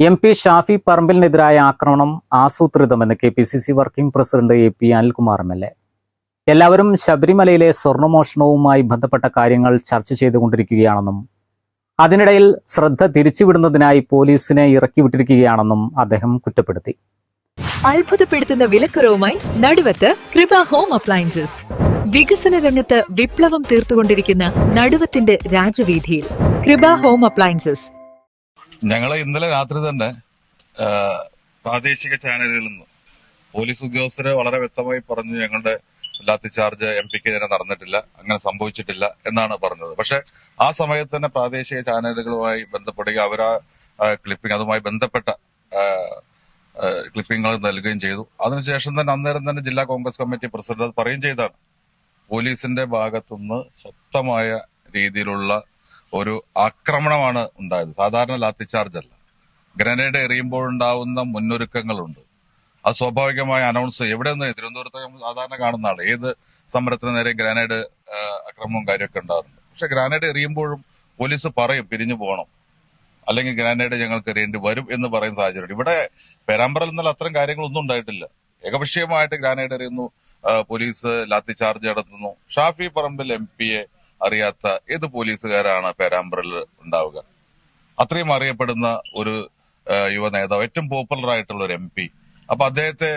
M P Shafi പറമ്പിലിനെതിരായ ആക്രമണം ആസൂത്രിതമെന്ന് K P C C working president A P Anilkumar M L A. എല്ലാവരും ശബരിമലയിലെ സ്വർണമോഷണവുമായി ബന്ധപ്പെട്ട കാര്യങ്ങൾ ചർച്ച ചെയ്തുകൊണ്ടിരിക്കുകയാണെന്നും അതിനിടയിൽ ശ്രദ്ധ തിരിച്ചുവിടുന്നതിനായി പോലീസിനെ ഇറക്കിവിട്ടിരിക്കുകയാണെന്നും അദ്ദേഹം കുറ്റപ്പെടുത്തി. അത്ഭുതപ്പെടുത്തുന്ന വിലക്കുറവുമായി നടുവത്ത് കൃപ ഹോം അപ്ലയൻസസ്. വികസന രംഗത്ത് വിപ്ലവം തീർത്തുകൊണ്ടിരിക്കുന്ന നടുവത്തിന്റെ രാജവീതിയിൽ കൃപ ഹോം അപ്ലയൻസസ്. ഞങ്ങൾ ഇന്നലെ രാത്രി തന്നെ പ്രാദേശിക ചാനലുകളിൽ നിന്ന് പോലീസ് ഉദ്യോഗസ്ഥര് വളരെ വ്യക്തമായി പറഞ്ഞു ഞങ്ങളുടെ ലാത്തിചാർജ് എം പിക്ക് നേരെ നടന്നിട്ടില്ല അങ്ങനെ സംഭവിച്ചിട്ടില്ല എന്നാണ് പറഞ്ഞത്. പക്ഷെ ആ സമയത്ത് തന്നെ പ്രാദേശിക ചാനലുകളുമായി ബന്ധപ്പെടുകയും അവർ ആ ക്ലിപ്പിംഗ് അതുമായി ബന്ധപ്പെട്ട ക്ലിപ്പിംഗുകൾ നൽകുകയും ചെയ്തു. അതിനുശേഷം തന്നെ അന്നേരം തന്നെ ജില്ലാ കോൺഗ്രസ് കമ്മിറ്റി പ്രസിഡന്റ് അത് പറയുകയും ചെയ്താണ്. പോലീസിന്റെ ഭാഗത്തുനിന്ന് ശക്തമായ രീതിയിലുള്ള ഒരു ആക്രമണമാണ് ഉണ്ടായത്. സാധാരണ ലാത്തി ചാർജ് അല്ല ഗ്രനേഡ് എറിയുമ്പോഴുണ്ടാവുന്ന മുന്നൊരുക്കങ്ങളുണ്ട്. അത് സ്വാഭാവികമായി അനൗൺസ് എവിടെ നിന്ന് തിരുവനന്തപുരത്ത് സാധാരണ കാണുന്ന ഏത് സമരത്തിന് നേരെ ഗ്രാനേഡ് അക്രമവും കാര്യമൊക്കെ ഉണ്ടാകുന്നുണ്ട്. പക്ഷെ ഗ്രാനേഡ് എറിയുമ്പോഴും പോലീസ് പറയും പിരിഞ്ഞു പോകണം. അല്ലെങ്കിൽ ഗ്രാനേഡ് ഞങ്ങൾക്ക് എറിയേണ്ടി വരും എന്ന് പറയുന്ന സാഹചര്യം ഇവിടെ പെരാമ്പറൽ എന്നാൽ അത്തരം കാര്യങ്ങളൊന്നും ഉണ്ടായിട്ടില്ല. ഏകപക്ഷീയമായിട്ട് ഗ്രാനേഡ് എറിയുന്നു. പോലീസ് ലാത്തി ചാർജ് നടത്തുന്നു. ഷാഫി പറമ്പിൽ എം പിയെ അറിയാത്ത ഏത് പോലീസുകാരാണ് പേരാമ്പ്രയിൽ ഉണ്ടാവുക? അത്രയും അറിയപ്പെടുന്ന ഒരു യുവ നേതാവ് ഏറ്റവും പോപ്പുലർ ആയിട്ടുള്ള ഒരു എം പി അപ്പൊ അദ്ദേഹത്തെ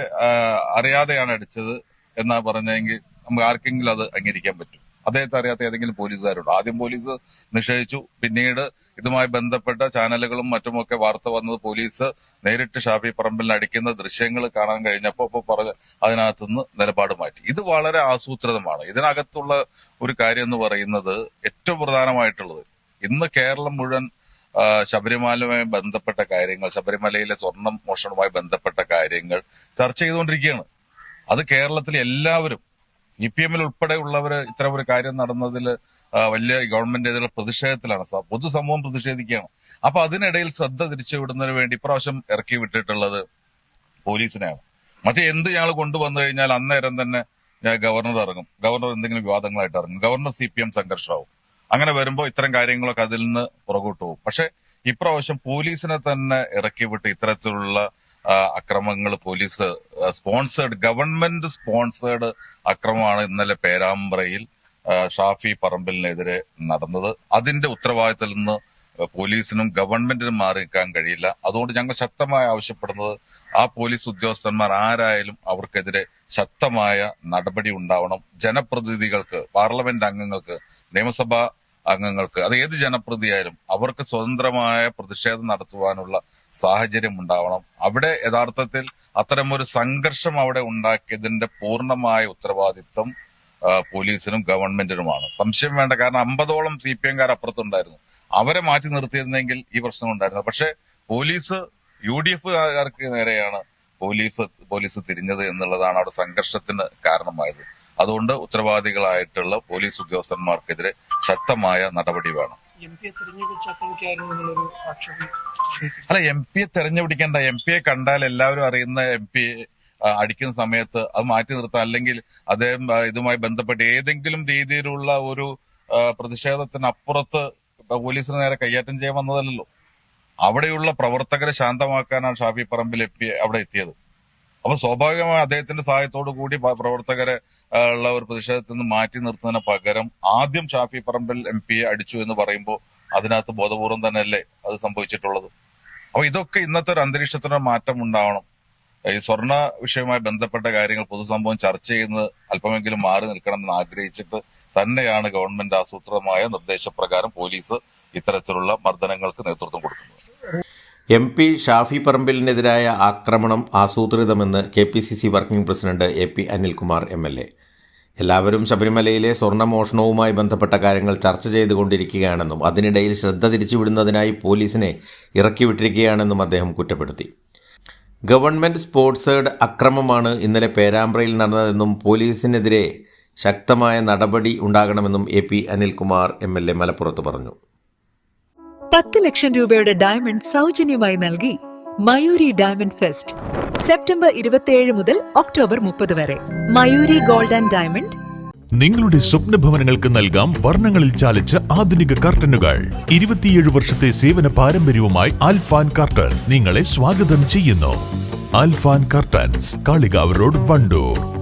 അറിയാതെയാണ് അടിച്ചത് എന്നാ പറഞ്ഞെങ്കിൽ നമുക്ക് ആർക്കെങ്കിലും അത് അംഗീകരിക്കാൻ പറ്റും. അദ്ദേഹത്തെ അറിയാത്ത ഏതെങ്കിലും പോലീസുകാരുണ്ടോ? ആദ്യം പോലീസ് നിഷേധിച്ചു. പിന്നീട് ഇതുമായി ബന്ധപ്പെട്ട ചാനലുകളും മറ്റുമൊക്കെ വാർത്ത വന്നത് പോലീസ് നേരിട്ട് ഷാഫി പറമ്പിൽ അടിക്കുന്ന ദൃശ്യങ്ങൾ കാണാൻ കഴിഞ്ഞപ്പോ അപ്പൊ പറഞ്ഞ അതിനകത്തുനിന്ന് നിലപാട് മാറ്റി. ഇത് വളരെ ആസൂത്രിതമാണ്. ഇതിനകത്തുള്ള ഒരു കാര്യം എന്ന് പറയുന്നത് ഏറ്റവും പ്രധാനമായിട്ടുള്ളത് ഇന്ന് കേരളം മുഴുവൻ ശബരിമലയുമായി ബന്ധപ്പെട്ട കാര്യങ്ങൾ ശബരിമലയിലെ സ്വർണം മോഷണവുമായി ബന്ധപ്പെട്ട കാര്യങ്ങൾ ചർച്ച ചെയ്തുകൊണ്ടിരിക്കുകയാണ്. അത് കേരളത്തിലെ എല്ലാവരും സി പി എമ്മിൽ ഉൾപ്പെടെയുള്ളവർ ഇത്തരം ഒരു കാര്യം നടന്നതിൽ വലിയ ഗവൺമെന്റ് എതിരെ പ്രതിഷേധത്തിലാണ്. പൊതുസമൂഹം പ്രതിഷേധിക്കുകയാണ്. അപ്പൊ അതിനിടയിൽ ശ്രദ്ധ തിരിച്ചുവിടുന്നതിന് വേണ്ടി ഇപ്രാവശ്യം ഇറക്കി വിട്ടിട്ടുള്ളത് പോലീസിനെയാണ്. മറ്റേ എന്ത് ഞങ്ങൾ കൊണ്ടുവന്നു കഴിഞ്ഞാൽ അന്നേരം തന്നെ ഗവർണർ ഇറങ്ങും. ഗവർണർ എന്തെങ്കിലും വിവാദങ്ങളായിട്ട് ഇറങ്ങും. ഗവർണർ സി പി എം സംഘർഷമാവും. അങ്ങനെ വരുമ്പോൾ ഇത്തരം കാര്യങ്ങളൊക്കെ അതിൽ നിന്ന് പുറകോട്ട് പോകും. പക്ഷെ ഇപ്രാവശ്യം പോലീസിനെ തന്നെ ഇറക്കി വിട്ട് ഇത്തരത്തിലുള്ള അക്രമങ്ങൾ പോലീസ് സ്പോൺസേഡ് ഗവൺമെന്റ് സ്പോൺസേഡ് അക്രമമാണ് ഇന്നലെ പേരാമ്പ്രയിൽ ഷാഫി പറമ്പിലിനെതിരെ നടന്നത്. അതിന്റെ ഉത്തരവാദിത്തത്തിൽ നിന്ന് പോലീസിനും ഗവൺമെന്റിനും മാറി നിൽക്കാൻ കഴിയില്ല. അതുകൊണ്ട് ഞങ്ങൾ ശക്തമായി ആവശ്യപ്പെടുന്നത് ആ പോലീസ് ഉദ്യോഗസ്ഥന്മാർ ആരായാലും അവർക്കെതിരെ ശക്തമായ നടപടി ഉണ്ടാവണം. ജനപ്രതിനിധികൾക്ക് പാർലമെന്റ് അംഗങ്ങൾക്ക് നിയമസഭാ അംഗങ്ങൾക്ക് അത് ഏത് ജനപ്രതിയായാലും അവർക്ക് സ്വതന്ത്രമായ പ്രതിഷേധം നടത്തുവാനുള്ള സാഹചര്യം ഉണ്ടാവണം. അവിടെ യഥാർത്ഥത്തിൽ അത്തരമൊരു സംഘർഷം അവിടെ ഉണ്ടാക്കിയതിന്റെ പൂർണമായ ഉത്തരവാദിത്വം പോലീസിനും ഗവൺമെന്റിനുമാണ്. സംശയം വേണ്ട കാരണം അമ്പതോളം സി പി എംകാർ അപ്പുറത്തുണ്ടായിരുന്നു. അവരെ മാറ്റി നിർത്തിയിരുന്നെങ്കിൽ ഈ പ്രശ്നം ഉണ്ടായിരുന്നു പക്ഷെ പോലീസ് യു ഡി എഫുകാർക്ക് നേരെയാണ് പോലീസ് പോലീസ് തിരിഞ്ഞത് എന്നുള്ളതാണ് അവിടെ സംഘർഷത്തിന് കാരണമായത്. അതുകൊണ്ട് ഉത്തരവാദികളായിട്ടുള്ള പോലീസ് ഉദ്യോഗസ്ഥന്മാർക്കെതിരെ ശക്തമായ നടപടി വേണം. അല്ല എം പിയെ തെരഞ്ഞുപിടിക്കേണ്ട എം പിയെ കണ്ടാൽ എല്ലാവരും അറിയുന്ന എം പി അടിക്കുന്ന സമയത്ത് അത് മാറ്റി നിർത്താം അല്ലെങ്കിൽ അദ്ദേഹം ഇതുമായി ബന്ധപ്പെട്ട് ഏതെങ്കിലും രീതിയിലുള്ള ഒരു പ്രതിഷേധത്തിനപ്പുറത്ത് പോലീസിന് നേരെ കയ്യേറ്റം ചെയ്യാൻ വന്നതല്ലല്ലോ. അവിടെയുള്ള പ്രവർത്തകരെ ശാന്തമാക്കാനാണ് ഷാഫി പറമ്പിൽ എത്തി അവിടെ എത്തിയത്. അപ്പൊ സ്വാഭാവികമായി അദ്ദേഹത്തിന്റെ സഹായത്തോടു കൂടി പ്രവർത്തകരെ ഉള്ള ഒരു പ്രതിഷേധത്തിൽ നിന്ന് മാറ്റി നിർത്തുന്നതിന് പകരം ആദ്യം ഷാഫി പറമ്പിൽ എം പിയെ അടിച്ചു എന്ന് പറയുമ്പോൾ അതിനകത്ത് ബോധപൂർവം തന്നെയല്ലേ അത് സംഭവിച്ചിട്ടുള്ളത്. അപ്പൊ ഇതൊക്കെ ഇന്നത്തെ ഒരു അന്തരീക്ഷത്തിന് മാറ്റം ഉണ്ടാവണം. ഈ സ്വർണ വിഷയവുമായി ബന്ധപ്പെട്ട കാര്യങ്ങൾ പൊതുസംഭവം ചർച്ച ചെയ്യുന്നത് അല്പമെങ്കിലും മാറി നിൽക്കണമെന്ന് ആഗ്രഹിച്ചിട്ട് തന്നെയാണ് ഗവൺമെന്റ് ആസൂത്രിതമായ നിർദ്ദേശപ്രകാരം പോലീസ് ഇത്തരത്തിലുള്ള മർദ്ദനങ്ങൾക്ക് നേതൃത്വം കൊടുക്കുന്നത്. എം പി ഷാഫി പറമ്പിലിനെതിരായ ആക്രമണം ആസൂത്രിതമെന്ന് K P C C working president A P Anilkumar M L A. എല്ലാവരും ശബരിമലയിലെ സ്വർണമോഷണവുമായി ബന്ധപ്പെട്ട കാര്യങ്ങൾ ചർച്ച ചെയ്തുകൊണ്ടിരിക്കുകയാണെന്നും അതിനിടയിൽ ശ്രദ്ധ തിരിച്ചുവിടുന്നതിനായി പോലീസിനെ ഇറക്കിവിട്ടിരിക്കുകയാണെന്നും അദ്ദേഹം കുറ്റപ്പെടുത്തി. ഗവൺമെന്റ് സ്പോൺസേഡ് അക്രമമാണ് ഇന്നലെ പേരാമ്പ്രയിൽ നടന്നതെന്നും പോലീസിനെതിരെ ശക്തമായ നടപടി ഉണ്ടാകണമെന്നും A P Anilkumar M L A മലപ്പുറത്ത് പറഞ്ഞു. പത്ത് ലക്ഷം രൂപയുടെ ഡയമണ്ട് സൗജന്യമായി നൽകി മയൂരി ഡയമണ്ട് ഫെസ്റ്റ് സെപ്റ്റംബർ ഇരുപത്തിയേഴ് മുതൽ ഒക്ടോബർ മുപ്പത് വരെ. മയൂരി ഗോൾഡ് ആൻഡ് ഡയമണ്ട് നിങ്ങളുടെ സ്വപ്ന ഭവനങ്ങൾക്ക് നൽകാം വർണങ്ങളിൽ ചാലിച്ച ആധുനിക കർട്ടനുകൾ ഇരുപത്തിയേഴ് വർഷത്തെ സേവന പാരമ്പര്യവുമായി ആൽഫാൻ കർട്ടൻ നിങ്ങളെ സ്വാഗതം ചെയ്യുന്നു. Alfan curtains Kalikavu road Wandoor.